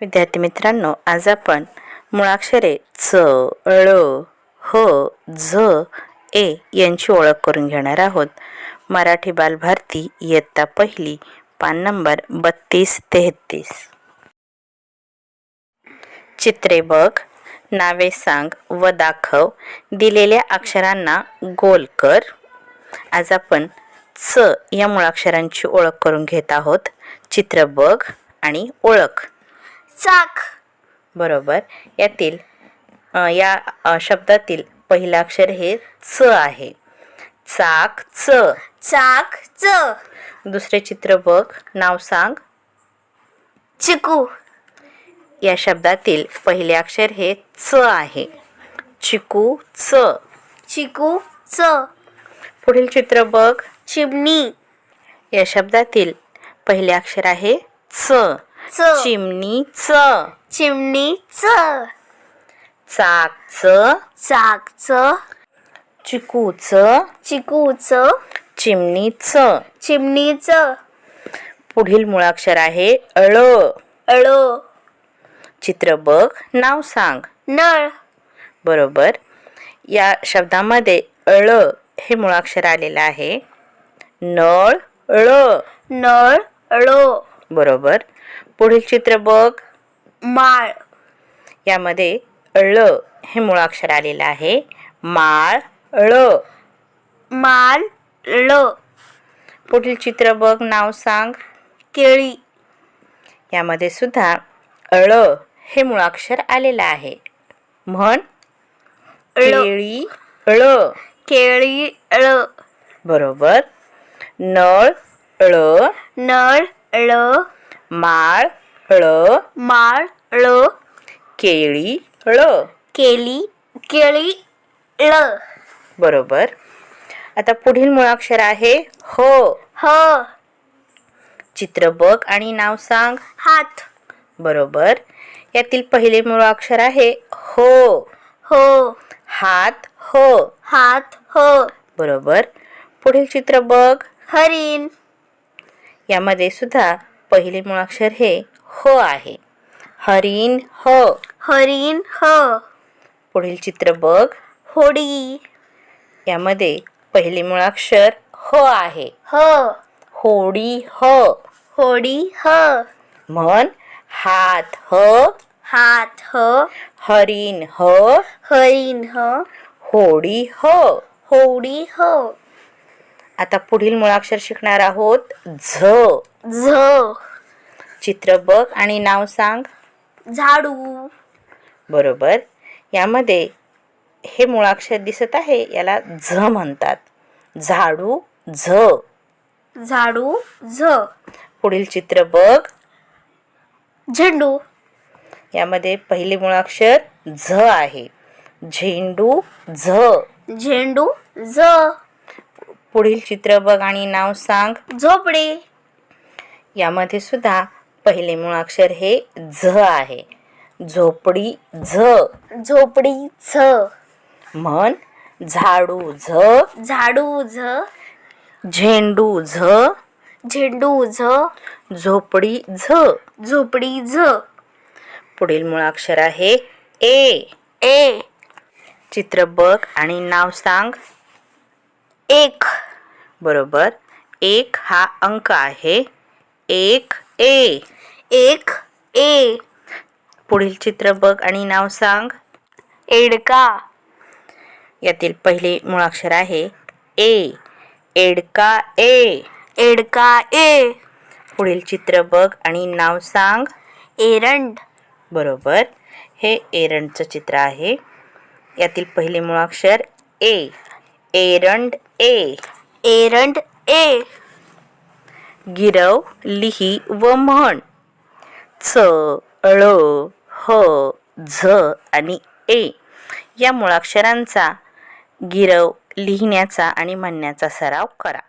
विद्यार्थी मित्रांनो आज आपण मुळाक्षरे च ळ ह झ ए यांची ओळख करून घेणार आहोत. मराठी बालभारती इयत्ता पहिली पान नंबर बत्तीस तेहतीस. चित्रे बघ नावे सांग व दाखव दिलेल्या अक्षरांना गोल कर. आज आपण च या मुळाक्षरांची ओळख करून घेत आहोत. चित्र बघ आणि ओळख. चाक. बरोबर. यातील या शब्दातील पहिलं अक्षर हे च आहे. चाक च. चाक च. दुसरे चित्र बघ. नाव सांग. चिकू. या शब्दातील पहिले अक्षर हे च आहे. चिकू च. चिकू च. पुढील चित्र बघ. चिमणी. या शब्दातील पहिले अक्षर आहे च. च. चिमणी च. चिमणी च. चाक च. चाक च. चिकू च. चिकू च. चिमणी च. चिमणी च. पुढील मुळाक्षर आहे अळ. अळ. चित्र बघ नाव सांग. नळ. बरोबर. या शब्दामध्ये अळ हे मुळाक्षर आलेलं आहे. नळ ळ नळ अळ. बरोबर. पुढील चित्र बघ. माळ. यामध्ये ळ हे मुळाक्षर आलेलं आहे. माळ ळ. माल ळ. पुढील चित्र बघ नाव सांग. केळी. यामध्ये सुद्धा अळ हे मुळाक्षर आलेलं आहे. म्हण. ळ. केळी ळ. केळी ळ. बरोबर. नळ ळ. नळ ळ माळ ळ माळ ळ केळी ळ. केली केळी ळ. बरोबर. आता पुढील मुळाक्षर आहे हो. ह. चित्र बघ आणि नाव सांग. हात. बरोबर. यातील पहिले मुळाक्षर आहे हो. हो. हात हो. हात हो. बरोबर. पुढील चित्र बघ. हरिण. यामध्ये सुद्धा पहिले मुळाक्षर हे हो आहे. हरिण हो. हरिण ह. पुढील चित्र बघ. होडी. यामध्ये पहिले मुळाक्षर हो आहे. ह. होडी हो. होडी ह. म्हण हात ह. हात ह. हरिण ह. हरिण ह. होडी हो. होडी ह. आता पुढील मुळाक्षर शिकणार आहोत झ. झ. चित्र बघ आणि नाव सांग. झाडू. बरोबर. यामध्ये हे मुळाक्षर दिसत आहे याला झ म्हणतात. झाडू झ. झाडू झ. पुढील चित्र बघ. झेंडू. यामध्ये पहिले मुळाक्षर झ आहे. झेंडू झ. झेंडू झ. पुढील चित्र बघ आणि नाव सांग. झोपडे. यामध्ये सुद्धा पहिले मुळाक्षर हे झ आहे. झोपडी झ. झोपडी झ. म्हण झाडू झ. झाडू झ. झेंडू झ. झेंडू झ. झोपडी झ. झोपडी झ. पुढील मुळाक्षर आहे ए. ए. चित्र बघ आणि नाव सांग. एक. बरोबर. एक हा अंक आहे. एक ए. एक ए. पुढील चित्र बघ आणि नाव सांग. एडका. यातील पहिले मुळाक्षर आहे ए. एडका ए. एडका ए. पुढील चित्र बघ आणि नाव सांग. एरंड. बरोबर. हे एरंडचं चित्र आहे. यातील पहिले मुळाक्षर ए. एरंड ए. एरंड ए. गिरव लिही व म्हण. च ळ ह झ आणि ए. या मुळाक्षरांचा गिरव लिहिण्याचा आणि म्हणण्याचा सराव करा.